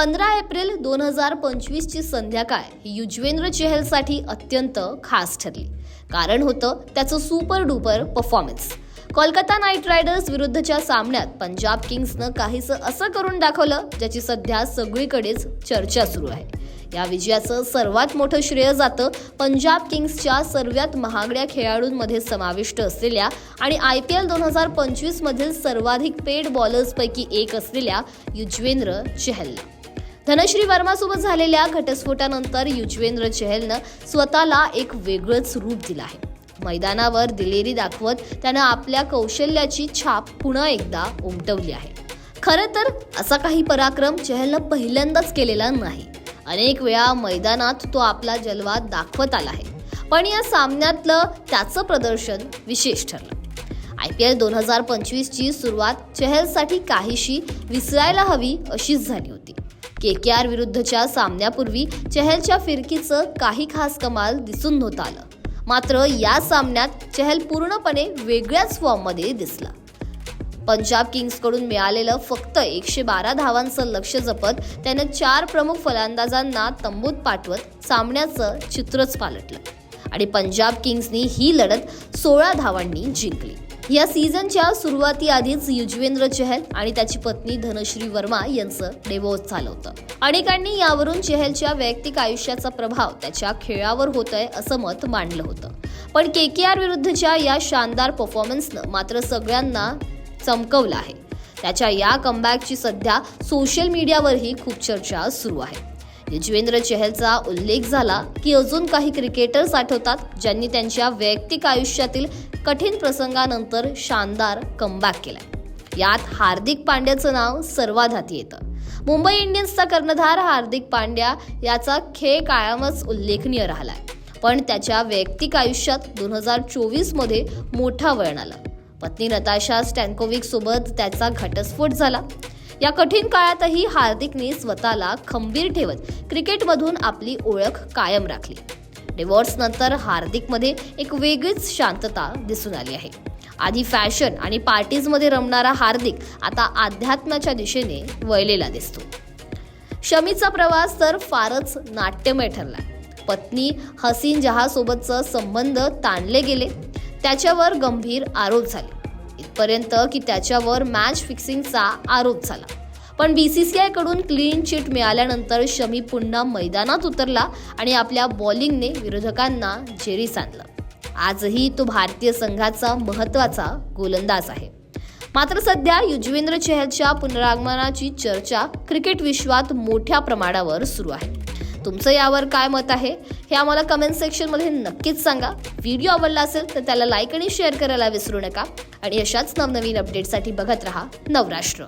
पंधरा एप्रिल दोन हजार पंचवीसची संध्याकाळ ही युजवेंद्र चहलसाठी अत्यंत खास ठरली. कारण होतं त्याचं super duper performance Kolkata Knight Riders विरुद्धच्या सामन्यात पंजाब किंग्सनं काहीसं असं करून दाखवलं ज्याची सध्या सगळीकडेच चर्चा सुरू आहे. या विजयाचं सर्वात मोठं श्रेय जातं पंजाब किंग्सच्या सर्वात महागड्या खेळाडूंमध्ये समाविष्ट असलेल्या आणि आय पी एल दोन हजार पंचवीसमधील सर्वाधिक पेड बॉलर्सपैकी एक असलेल्या युजवेंद्र चहलला. धनश्री वर्मासोबत झालेल्या घटस्फोटानंतर युजवेंद्र चहलनं स्वतःला एक वेगळंच रूप दिलं आहे. मैदानावर दिलेरी दाखवत त्यानं आपल्या कौशल्याची छाप पुन्हा एकदा उमटवली आहे. खरं तर असा काही पराक्रम चहलनं पहिल्यांदाच केलेला नाही. अनेक वेळा मैदानात तो आपला जलवा दाखवत आला आहे. पण या सामन्यातलं त्याचं प्रदर्शन विशेष ठरलं. आय पी एल दोन हजार पंचवीसची सुरुवात चहलसाठी काहीशी विसरायला हवी अशीच झाली होती. के के आर विरुद्धच्या सामन्यापूर्वी चहलच्या फिरकीचं काही खास कमाल दिसून नव्हतं आलं मात्र या सामन्यात चहल पूर्णपणे वेगळ्याच फॉर्ममध्ये दिसला. पंजाब किंग्सकडून मिळालेलं फक्त एकशे बारा धावांचं लक्ष जपत त्यानं चार प्रमुख फलंदाजांना तंबूत पाठवत सामन्याचं चित्रच पालटलं. आणि पंजाब किंग्सनी ही लढत सोळा धावांनी जिंकली. या सीझनच्या सुरुवातीआधीच युजवेंद्र चहल आणि त्याची पत्नी धनश्री वर्मा यांचं डिवोर्स झालं होतं. अनेकांनी यावरून चहलच्या वैयक्तिक आयुष्याचा प्रभाव त्याच्या खेळावर होतोय असं मत मांडलं होतं. पण के के आर विरुद्धच्या या शानदार परफॉर्मन्सनं मात्र सगळ्यांना चमकवलं आहे. त्याच्या या कमबॅकची सध्या सोशल मीडियावरही खूप चर्चा सुरू आहे. युजवेंद्र चहलचा उल्लेख झाला की अजून काही क्रिकेटर्स आठवतात ज्यांनी त्यांच्या वैयक्तिक आयुष्यातील कठीण प्रसंगानंतर शानदार कमबॅक केलाय. यात हार्दिक पांड्याचं नाव सर्वाधाती येतं. मुंबई इंडियन्सचा कर्णधार हार्दिक पांड्या याचा खेळ कायमच उल्लेखनीय राहिलाय. पण त्याच्या वैयक्तिक आयुष्यात दोन हजार चोवीसमध्ये मोठा वळण आला. पत्नी नताशा स्टॅन्कोविक सोबत त्याचा घटस्फोट झाला. या कठीण काळातही हार्दिकने स्वतःला खंबीर ठेवत क्रिकेटमधून आपली ओळख कायम राखली. डिवॉर्स नंतर हार्दिकमध्ये एक वेगळीच शांतता दिसून आली आहे. आधी फॅशन आणि पार्टीजमध्ये रमणारा हार्दिक आता अध्यात्माच्या दिशेने वळलेला दिसतो. शमीचा प्रवास तर फारच नाट्यमय ठरला. पत्नी हसीन जहासोबतचं संबंध ताणले गेले. त्याच्यावर गंभीर आरोप झाले. इथपर्यंत की त्याच्यावर मॅच फिक्सिंगचा आरोप झाला. पण बी सी सी कडून क्लीन चिट मिळाल्यानंतर शमी पुन्हा मैदानात उतरला आणि आपल्या बॉलिंगने विरोधकांना जेरीस आणलं. आजही तो भारतीय संघाचा महत्त्वाचा गोलंदाज आहे. मात्र सध्या युजवेंद्र चहलच्या पुनरागमनाची चर्चा क्रिकेट विश्वात मोठ्या प्रमाणावर सुरू आहे. तुमचं यावर काय मत आहे? हे आम्हाला कमेंट सेक्शनमध्ये नक्कीच सांगा. व्हिडिओ आवडला असेल तर त्याला लाईक आणि शेअर करायला विसरू नका. आणि अशाच नवनवीन अपडेटसाठी बघत रहा नवराष्ट्र.